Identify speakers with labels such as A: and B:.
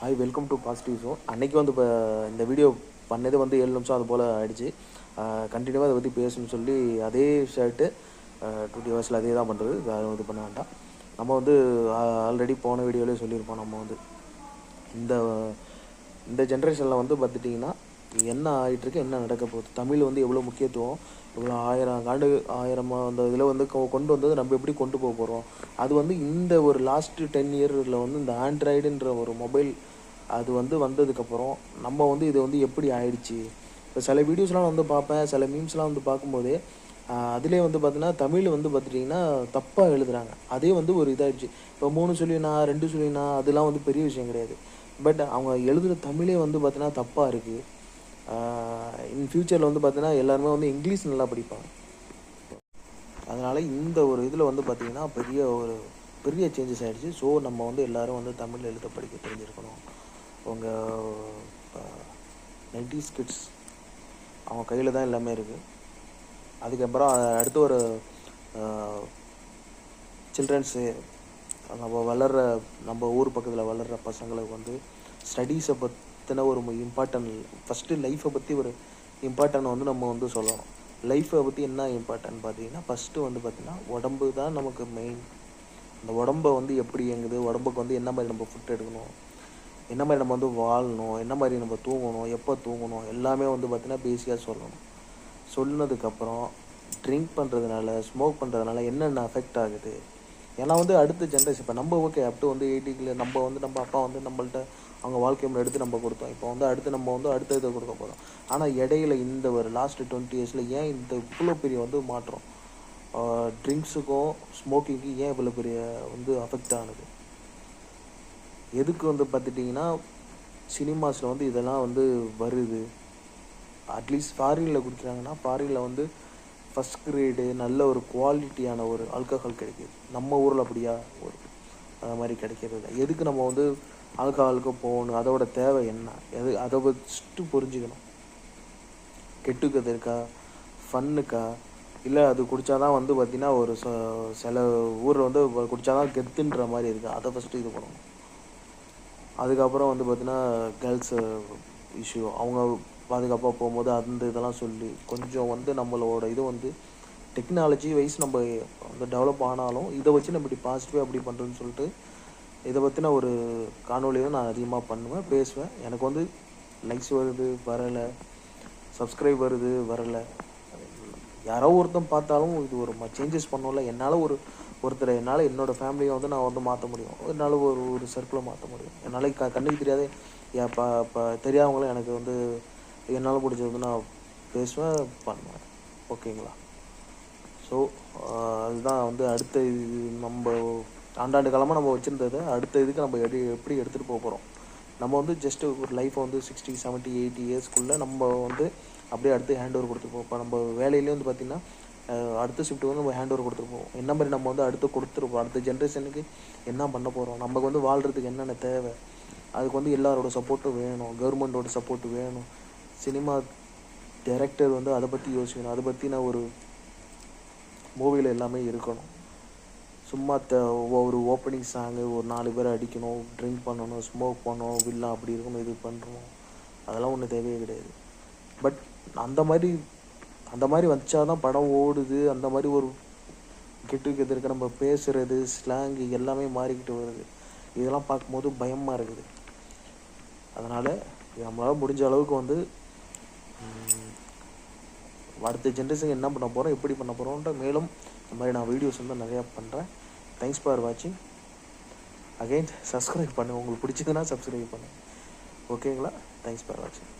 A: Hi welcome to positive show அன்னைக்கு வந்து இப்போ இந்த வீடியோ பண்ணது வந்து ஏழு நிமிஷம் அது போல் ஆகிடுச்சு கண்டினியூவாக அதை பற்றி பேசணும்னு சொல்லி அதே ஷர்ட்டு டுவெண்ட்டி ஹவர்ஸில் அதே தான் பண்ணுறது அதை இது பண்ண வேண்டாம். நம்ம வந்து ஆல்ரெடி போன வீடியோலேயே சொல்லியிருப்போம் நம்ம வந்து. இந்த இந்த ஜென்ரேஷனில் வந்து பார்த்துட்டிங்கன்னா என்ன ஆகிட்டுருக்கு என்ன நடக்க போகுது? தமிழ் வந்து எவ்வளோ முக்கியத்துவம்? இவ்வளோ ஆயிரம் ஆண்டு ஆயிரம் அந்த இதில் வந்து கொ- கொண்டு வந்தது நம்ம எப்படி கொண்டு போக போகிறோம் அது வந்து இந்த ஒரு லாஸ்ட்டு டென் இயரில் வந்து இந்த ஆண்ட்ராய்டுன்ற ஒரு மொபைல் அது வந்து வந்ததுக்கப்புறம் நம்ம வந்து இது வந்து எப்படி ஆயிடுச்சு? இப்போ சில வீடியோஸ்லாம் வந்து பார்ப்பேன் சில மீம்ஸ்லாம் வந்து பார்க்கும்போது அதிலே வந்து பார்த்தீங்கன்னா தமிழ் வந்து பார்த்துட்டிங்கன்னா தப்பாக எழுதுகிறாங்க அதே வந்து ஒரு இதாகிடுச்சு இப்போ மூணு சொல்லினா ரெண்டு சொல்லினா அதெல்லாம் வந்து பெரிய விஷயம் கிடையாது. பட் அவங்க எழுதுகிற தமிழே வந்து பார்த்தீங்கன்னா தப்பாக இருக்குது இன் ஃப்யூச்சரில் வந்து பார்த்தீங்கன்னா எல்லாருமே வந்து இங்கிலீஷ் நல்லா படிப்பாங்க. அதனால் இந்த ஒரு இதில் வந்து பார்த்திங்கன்னா பெரிய ஒரு பெரிய சேஞ்சஸ் ஆகிடுச்சு ஸோ நம்ம வந்து எல்லோரும் வந்து தமிழ் எழுத படிக்க தெரிஞ்சிருக்கணும். உங்கள் நைன்டிஸ் கிட்ஸ் அவங்க கையில் தான் எல்லாமே இருக்குது அதுக்கப்புறம் அடுத்து ஒரு சில்ட்ரன்ஸு நம்ம வளர்கிற நம்ம ஊர் பக்கத்தில் வளர்கிற பசங்களுக்கு வந்து ஸ்டடீஸை பற்றின ஒரு இம்பார்ட்டன்ட் ஃபஸ்ட்டு லைஃப்பை பற்றி ஒரு இம்பார்ட்டன்ட் வந்து நம்ம வந்து சொல்லணும். லைஃப்பை பற்றி என்ன இம்பார்ட்டன்ட் பார்த்தீங்கன்னா ஃபஸ்ட்டு வந்து பார்த்திங்கன்னா உடம்பு தான் நமக்கு மெயின் அந்த உடம்பை வந்து எப்படி இயங்குது உடம்புக்கு வந்து என்ன மாதிரி நம்ம ஃபுட் எடுக்கணும் என்ன மாதிரி நம்ம வந்து வாழணும் என்ன மாதிரி நம்ம தூங்கணும் எப்போ தூங்கணும் எல்லாமே வந்து பார்த்திங்கன்னா பேசிக்காக சொல்லணும். சொன்னதுக்கப்புறம் ட்ரிங்க் பண்ணுறதுனால ஸ்மோக் பண்ணுறதுனால என்னென்ன அஃபெக்ட் ஆகுது? ஏன்னா வந்து அடுத்த ஜென்ரேஷன் இப்போ நம்ம ஓகே அப் டு வந்து எயிட்டிக்கில் நம்ம வந்து நம்ம அப்பா வந்து நம்மள்ட்ட அவங்க வாழ்க்கை முறை எடுத்து நம்ம கொடுத்தோம். இப்போ வந்து அடுத்து நம்ம வந்து அடுத்த இதை கொடுக்க போகிறோம் ஆனால் இடையில இந்த ஒரு லாஸ்ட் டுவெண்ட்டி இயர்ஸில் ஏன் இந்த இவ்வளோ பெரிய வந்து மாற்றம்? ட்ரிங்க்ஸுக்கும் ஸ்மோக்கிங்க்கும் ஏன் இவ்வளோ பெரிய வந்து அஃபெக்ட் ஆனது? எதுக்கு வந்து பார்த்துட்டிங்கன்னா சினிமாஸில் வந்து இதெல்லாம் வந்து வருது. அட்லீஸ்ட் ஃபாரினில் குடிக்கிறாங்கன்னா ஃபாரினில் வந்து ஃபஸ்ட் கிரேடு நல்ல ஒரு குவாலிட்டியான ஒரு ஆல்கஹால் கிடைக்கிது. நம்ம ஊரில் அப்படியா? ஒரு அது மாதிரி கிடைக்கிறது இல்லை. எதுக்கு நம்ம வந்து ஆல்கஹாலுக்கு போகணும்? அதோட தேவை என்ன? எது அதை ஃபஸ்ட்டு புரிஞ்சுக்கணும். கெட்டுக்கிறது இருக்கா? ஃபன்னுக்கா இல்லை அது குடித்தாதான் வந்து பார்த்திங்கன்னா ஒரு ச- சில ஊரில் வந்து குடித்தாதான் கெத்துன்ற மாதிரி இருக்குது அதை ஃபஸ்ட்டு இது பண்ணணும். அதுக்கப்புறம் வந்து பார்த்தீங்கன்னா கேர்ள்ஸு இஷ்யூ அவங்க பாதுகாப்பாக போகும்போது அந்த இதெல்லாம் சொல்லி கொஞ்சம் வந்து நம்மளோட இது வந்து டெக்னாலஜி வைஸ் நம்ம வந்து டெவலப் ஆனாலும் இதை வச்சு நம்ம இப்படி பாசிட்டிவாக எப்படி பண்ணுறதுன்னு சொல்லிட்டு இதை பற்றின ஒரு காணொலியை நான் அதிகமாக பண்ணுவேன் பேசுவேன். எனக்கு வந்து லைக்ஸ் வருது வரலை சப்ஸ்கிரைப் வருது வரலை. யாரோ ஒருத்தன் பார்த்தாலும் இது ஒரு சேஞ்சஸ் பண்ணோம்ல. என்னால் ஒரு ஒருத்தரை என்னால் என்னோட ஃபேமிலியை வந்து நான் வந்து மாற்ற முடியும். என்னால் ஒரு ஒரு சர்க்கிளை மாற்ற முடியும். என்னால் க கண்ணுக்கு தெரியாத என் ப ப தெரியாதவங்களும் எனக்கு வந்து என்னால் பிடிச்சது வந்து நான் பேசுவேன் பண்ணுவேன். ஓகேங்களா? ஸோ அதுதான் வந்து அடுத்த இது நம்ம ஆண்டாண்டு காலமாக நம்ம வச்சுருந்ததை அடுத்த இதுக்கு நம்ம எப்படி எப்படி எடுத்துகிட்டு போக போகிறோம் நம்ம வந்து ஜஸ்ட் ஒரு லைஃப்பை வந்து சிக்ஸ்டி செவன்ட்டி எயிட்டி இயர்ஸ்க்குள்ளே நம்ம வந்து அப்படியே அடுத்து ஹேண்ட் ஓவர் கொடுத்துருப்போம் இப்போ நம்ம வேலையிலேயே வந்து பார்த்திங்கன்னா அடுத்த ஷிஃப்ட்டு வந்து நம்ம ஹேண்ட் ஓவர் கொடுத்துருப்போம் என்ன மாதிரி நம்ம வந்து அடுத்து கொடுத்துருப்போம் அடுத்த ஜென்ரேஷனுக்கு என்ன பண்ண போகிறோம் நமக்கு வந்து வாழ்கிறதுக்கு என்னென்ன தேவை? அதுக்கு வந்து எல்லாரோட சப்போர்ட்டும் வேணும். கவர்மெண்ட்டோட சப்போர்ட் வேணும். சினிமா டைரக்டர் வந்து அதை பற்றி யோசிக்கணும். அதை பற்றின ஒரு மூவியில் எல்லாமே இருக்கணும். சும்மா த ஒரு ஓப்பனிங் சாங்கு ஒரு நாலு பேரை அடிக்கணும் ட்ரிங்க் பண்ணணும் ஸ்மோக் பண்ணணும் வில்லா அப்படி இருக்கணும் இது பண்ணுறோம் அதெல்லாம் ஒன்றும் தேவையே கிடையாது. பட் அந்த மாதிரி அந்த மாதிரி வச்சா தான் படம் ஓடுது. அந்த மாதிரி ஒரு கெட்டு இருக்க நம்ம பேசுகிறது ஸ்லாங்கு எல்லாமே மாறிக்கிட்டு வருது. இதெல்லாம் பார்க்கும்போது பயமாக இருக்குது. அதனால் நம்மளால் முடிஞ்ச அளவுக்கு வந்து அடுத்த ஜென்ரேஷன் என்ன பண்ண போகிறோம் எப்படி பண்ண போகிறோன்ற மேலும் இந்த மாதிரி நான் வீடியோஸ் வந்து நிறையா பண்ணுறேன் தேங்க்ஸ் ஃபார் வாட்சிங் அகெயின் சப்ஸ்கிரைப் பண்ணு. உங்களுக்கு பிடிச்சதுன்னா சப்ஸ்கிரைப் பண்ணுங்கள் ஓகேங்களா தேங்க்ஸ் ஃபார் வாட்சிங்